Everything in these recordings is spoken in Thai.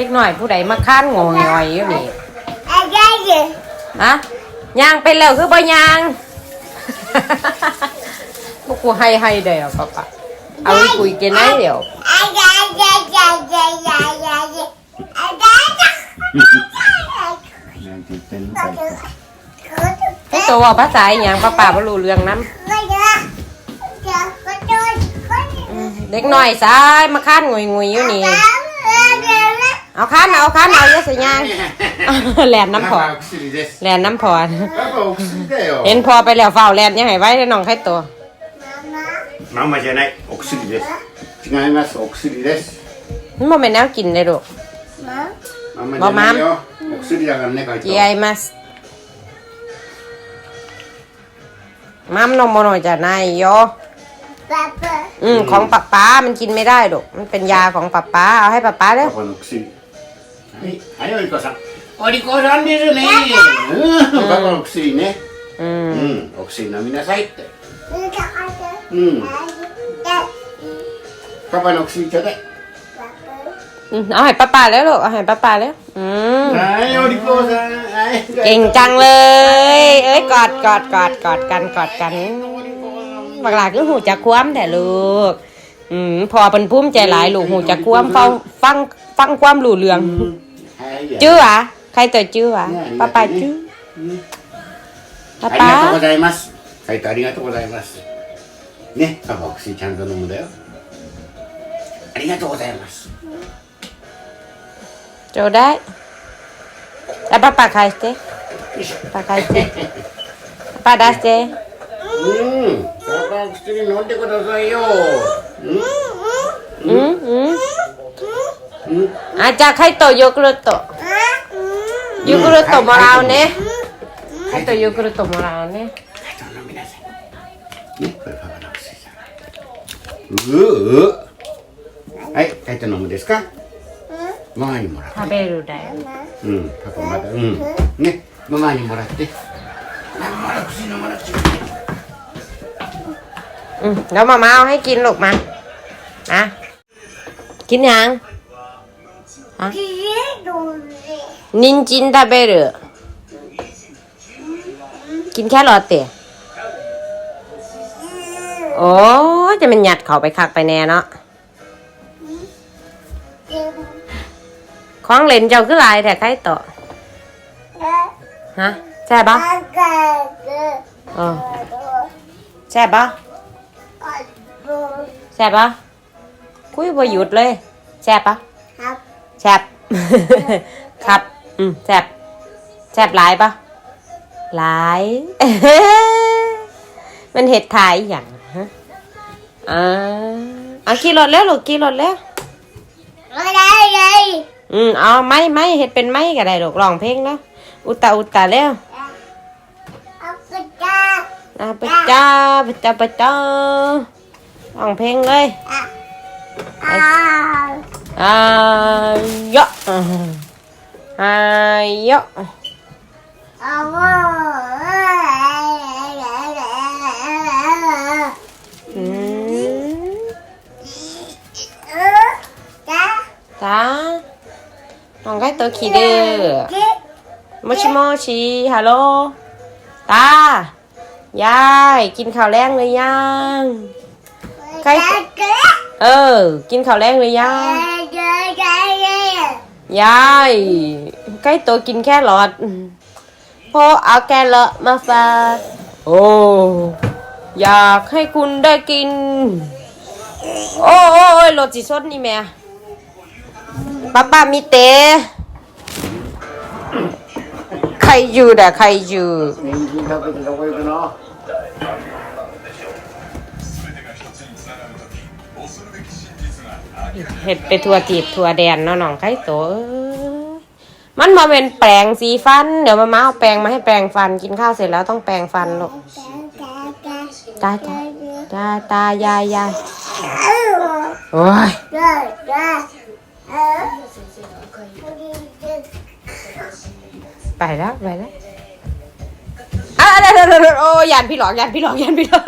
เด็กหน่อยผู้ใดมาค้านงงงอยอยู่นี่อะไรอยู่ฮะยางเป็นแล้วคือบ่ยางพวกกูให้ให้เดี๋ยวปะปะเอาไปคุยกันได้เดี๋ยวอะไรอะไรอะไรอะไรอะไรอะไรยังติดเป็นใส่ให้ตัวว่าภาษาอย่างป้าป่าบ่รู้เรื่องน้ำเด็กหน่อยซ้ายมาค้านงุยงุยอยู่นี่ เอาค้านเอาค้านเอาเยอะสิย่าง แลนน้ำพอ パパ薬です แลนน้ำพอ パパお薬だよ เห็นพอไปแล้วเฝ้าแลนยังไงไว้ให้น้องให้ตัว ママじゃないお薬です違いますお薬です มันบ่แม่นแนวกินเลยลูก ママじゃないよお薬だからね書いて จีไอมัสมัมนมโมโนจะนายโยอืมของป๊าป๊ามันกินไม่ได้ลูกมันเป็นยาของป๊าป๊าเอาให้ป๊าป๊าเด้อ パパの薬 はいはいおりこさんおりこさんですねうんパパの薬ね อืม うんお薬飲みなさいってうんパパの薬ちょうだい อืมเอาให้ป๊าป๊าแล้วลูกเอาให้ป๊าป๊าแล้วอืม はいおりこさんはい เก่งจังเลย เอ้ยกอดกอดกอดกอดกันกอดกันบักหลาคือหูจักคว้มแต่ลูก อืมพอเป็นพุ่มใจหลายลูกหูจักคว้มฟังฟังฟังความรู้เรื่อง はい จื้อหวะใครตัวจื้อหวะป้าป้าจื้อ うん ป้า あり ป้า がとうございます。書いてありがとうございます。ね、パパお薬ちゃんと飲むだよ。ありがとうございます。 โจได้แล้วป้าป้าใครเจ๊ よいしょ。 ป้าใครเจ๊ป้าได้เจ๊ うん、パパお薬飲んでくださいよ。 อืมอืม うん、うん、 อาจจะใครโตโย กุรุโตะโยกุรุโตะมาเราเนี่ยใครโตโยกุรุโตะมาเราเนี่ย はい、どうぞ飲みなさい。ね、これパパのお薬じゃん。うう。はい、はい、と飲むですか。ママにもらって。 ทาเบรุได้ うん、パパまだ、うん。ね、ママにもらって。ママの薬飲まなくちゃいけない。 อืมแล้วมามาเอาให้กินลูกมาอ่ะกินยัง นินจินทาเบรุกินแค่รอเตะโอ้ยจะมันหยัดเขาไปคักไปแน่เนาะของเล่นเจ้าคือหลายแต่ใครต่อฮะแซ่บปะเออแซ่บปะแซ่บปะคุยบ่หยุดเลยแซ่บปะ แซ่บครับอืมแซ่บแซ่บหลายปะหลาย มันเห็ดถ่ายอหย่างฮะอ่าเอาขี่รถแล้วลูกขี่รถแล้วอืมเอาไม้ไม้เห็ดเป็นไม้ก็ได้ลูกร้องเพลงแล้วอุตาอุตาแล้วอาปะจ้าปะจ้าปะจ้าร้องเพลงเลยอายะ อายะอืมจ้าน้องไก่ตัวขี้ดื้อโมชิโมชิฮัลโหลตายายกินข้าวแรงหรือยังเออ กินข้าวแรงหรือยัง ยายใกล้ตัวกินแค่หลอดพ่อเอาแกเลาะมาฝากโอ้อยากให้คุณได้กิน โอ้โอ้โอ้ยรถจีซดนี่แม่ป้าป้ามีเตะใครอยู่ด่ะใครอยู่ เห็ดไปทัวจีบทัวแดนเนาะน้องไข่โตเอ้ยมันมาเป็นแปรงสีฟัน เดี๋ยวมาม้าเอาแปรงมาให้แปรงฟันกินข้าวเสร็จแล้วต้องแปรงฟันลูกตาตาตาตายายยายโอ้ยไปแล้วไปแล้วอะเดี๋ยวเดี๋ยวโอ้ยานพี่หลอกยานพี่หลอกยานพี่หลอก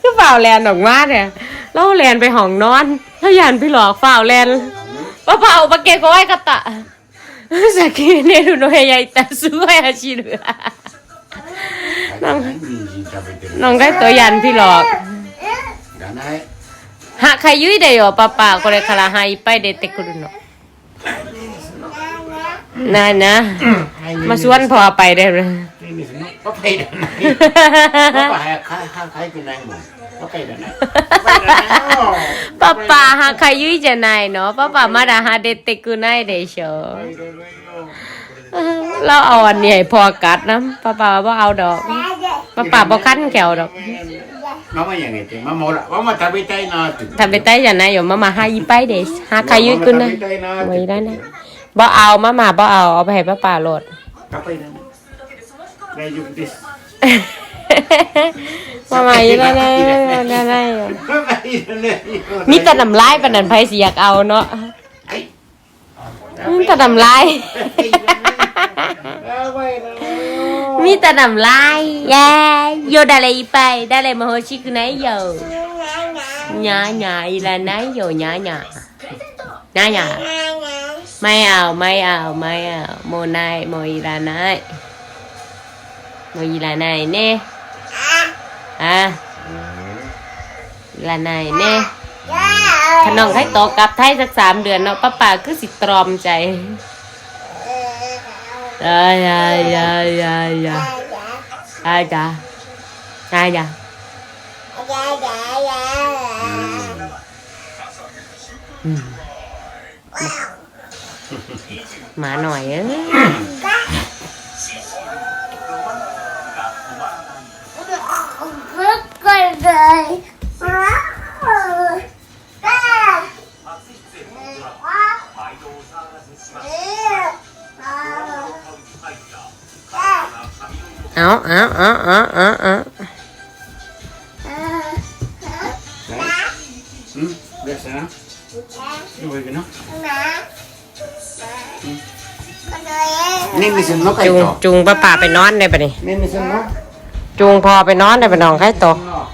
คือเปล่าแลนออกมาเนี่ย เราแลนไปห้องนอนแล้วยันไปหลอกเฝ้าแลนป้าเป่าปะเกะก็ไว้กะตะสกีเนรุโนเฮยายตาสวยอาชีเหลือน้องน้องได้ตัวยันพี่หลอกหาใครยุ้ยได้หรอป้าป่าก็เลยคาราไฮไปเดตกุลเนาะนั่นนะ มาชวนพอไปได้เลย ก็ไปเดินไหนก็ไป่างข้างใครเป็นนายหมดก็ไปเดินไหนไปเดินไหนอ้อป้าป่าหาใครยุ่ยจะนายเนาะป้าป่ามาด่าหาเด็ดเตกุนายเดชอเดิอ้อเราเอาอันนี้ให้พอกัดนะป้าป่าบ่าเอาดอกป้าป่าบ่ขั้นแขวดอกน้องม่อย่างไงจังมาหมดละว่ามาทำไปใจนาทำไปใต้จะนายอยู่มามาหาอีไปเดชหาใครยุ่ยกุนนะไว้ได้นะบ่เอามามาบ่เอาเอาไปให้ป้าป่าโหลด ก็ไปเดิ Where you please? มาใหม่แล้วนะนั่นๆ มีแต่นำไล่ยปานนันไผสิยากเอาเนาะอืมแต่นำไล่ยมีแต่นำไลายแย่โยดาเลยไปได้เลยมโหชิคุไนโยหยาหยาอีลาไนโยหยาหยาหยาหยาไม่เอาไม่เอาไม่เอาโมไนโมอีลาไน โมอีลานายเน่อะอีลานายเน่ขนมให้โตกลับไทยสักสามเดือนเนาะป้าป่าคือสิตรอมใจยายายายายาอาจาอาจาหมาหน่อยเอ้ เอาเอาเอาเอาเอาเอาานี่มีสินนกไกจุงต่อจุงป้าป่าไปนอนได้ปะนี่นี่มีสินนก จูงพอไปนอนได้ปะน้องใครตกอก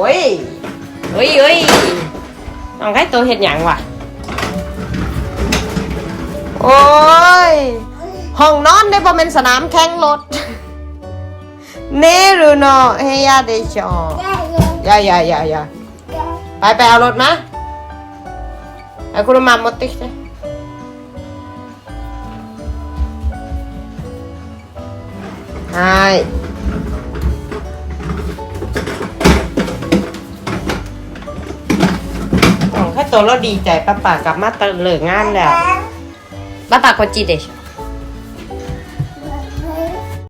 โอ้ยโอ้ยโอ้ยน้องใครโตเห็ดหยังวะโอ้ย ห้องนอนได้บ่เป็นสนามแข่งรถเนรุโนเฮียเดชอยาอย่าอย่าอย่าไปไปเอารถมาไอ้คุณมามดติ๊กเลย โตัวเราดีใจป้าป่ากลับมาตะเลิกงานแล้ว ป้าป่ากดจีเดช